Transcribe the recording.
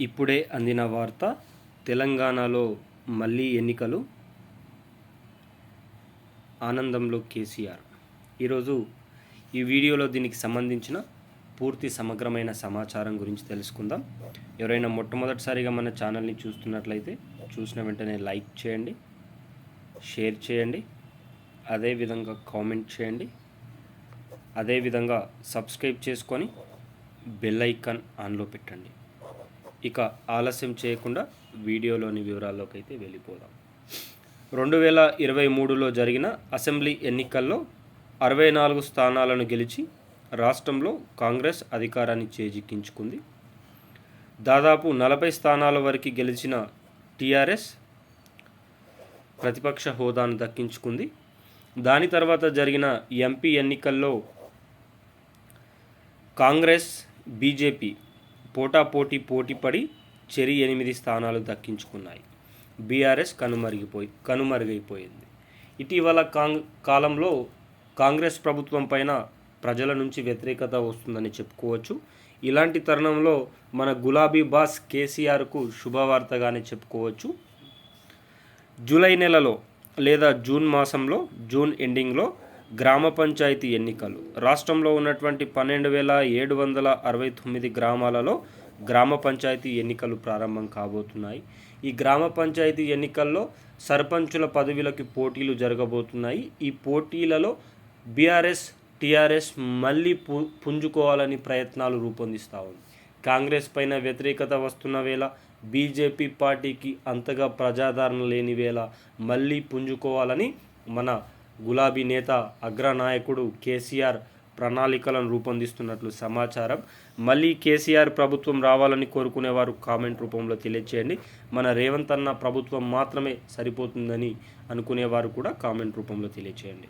ఇప్పుడే అందిన వార్త తెలంగాణలో మళ్ళీ ఎన్నికలు. ఆనందంలో కేసీఆర్. ఈరోజు ఈ వీడియోలో దీనికి సంబంధించిన పూర్తి సమగ్రమైన సమాచారం గురించి తెలుసుకుందాం. ఎవరైనా మొట్టమొదటిసారిగా మన ఛానల్ని చూస్తున్నట్లయితే చూసిన వెంటనే లైక్ చేయండి షేర్ చేయండి అదేవిధంగా కామెంట్ చేయండి అదేవిధంగా సబ్స్క్రైబ్ చేసుకొని బెల్ ఐకాన్ ఆన్లో పెట్టండి. ఇక ఆలస్యం చేయకుండా వీడియోలోని వివరాల్లోకి అయితే వెళ్ళిపోదాం. రెండు వేల ఇరవై మూడులో జరిగిన అసెంబ్లీ ఎన్నికల్లో అరవై నాలుగు స్థానాలను గెలిచి రాష్ట్రంలో కాంగ్రెస్ అధికారాన్ని చేజిక్కించుకుంది. దాదాపు నలభై స్థానాల వరకు గెలిచిన టీఆర్ఎస్ ప్రతిపక్ష హోదాను దక్కించుకుంది. దాని తర్వాత జరిగిన ఎంపీ ఎన్నికల్లో కాంగ్రెస్ బీజేపీ పోటాపోటీ పోటీపడి చెరి ఎనిమిది స్థానాలు దక్కించుకున్నాయి. బీఆర్ఎస్ కనుమరిగిపోయి కనుమరుగైపోయింది. ఇటీవల కాంగ్ కాలంలో కాంగ్రెస్ ప్రభుత్వం పైన ప్రజల నుంచి వ్యతిరేకత వస్తుందని చెప్పుకోవచ్చు. ఇలాంటి తరుణంలో మన గులాబీ బాస్ కేసీఆర్కు శుభవార్తగానే చెప్పుకోవచ్చు. జూలై నెలలో లేదా జూన్ మాసంలో జూన్ ఎండింగ్లో గ్రామ పంచాయతీ ఎన్నికలు. రాష్ట్రంలో ఉన్నటువంటి పన్నెండు వేల ఏడు వందల అరవై తొమ్మిది గ్రామాలలో గ్రామ పంచాయతీ ఎన్నికలు ప్రారంభం కాబోతున్నాయి. ఈ గ్రామ పంచాయతీ ఎన్నికల్లో సర్పంచుల పదవులకి పోటీలు జరగబోతున్నాయి. ఈ పోటీలలో బీఆర్ఎస్ టీఆర్ఎస్ మళ్ళీ పు పుంజుకోవాలని ప్రయత్నాలు రూపొందిస్తూ ఉంది. కాంగ్రెస్ పైన వ్యతిరేకత వస్తున్న వేళ బీజేపీ పార్టీకి అంతగా ప్రజాదరణ లేని వేళ మళ్ళీ పుంజుకోవాలని మన గులాబీ నేత అగ్రనాయకుడు కేసీఆర్ ప్రణాళికలను రూపొందిస్తున్నట్లు సమాచారం. మళ్ళీ కేసీఆర్ ప్రభుత్వం రావాలని కోరుకునేవారు కామెంట్ రూపంలో తెలియచేయండి. మన రేవంత్ అన్న ప్రభుత్వం మాత్రమే సరిపోతుందని అనుకునేవారు కూడా కామెంట్ రూపంలో తెలియచేయండి.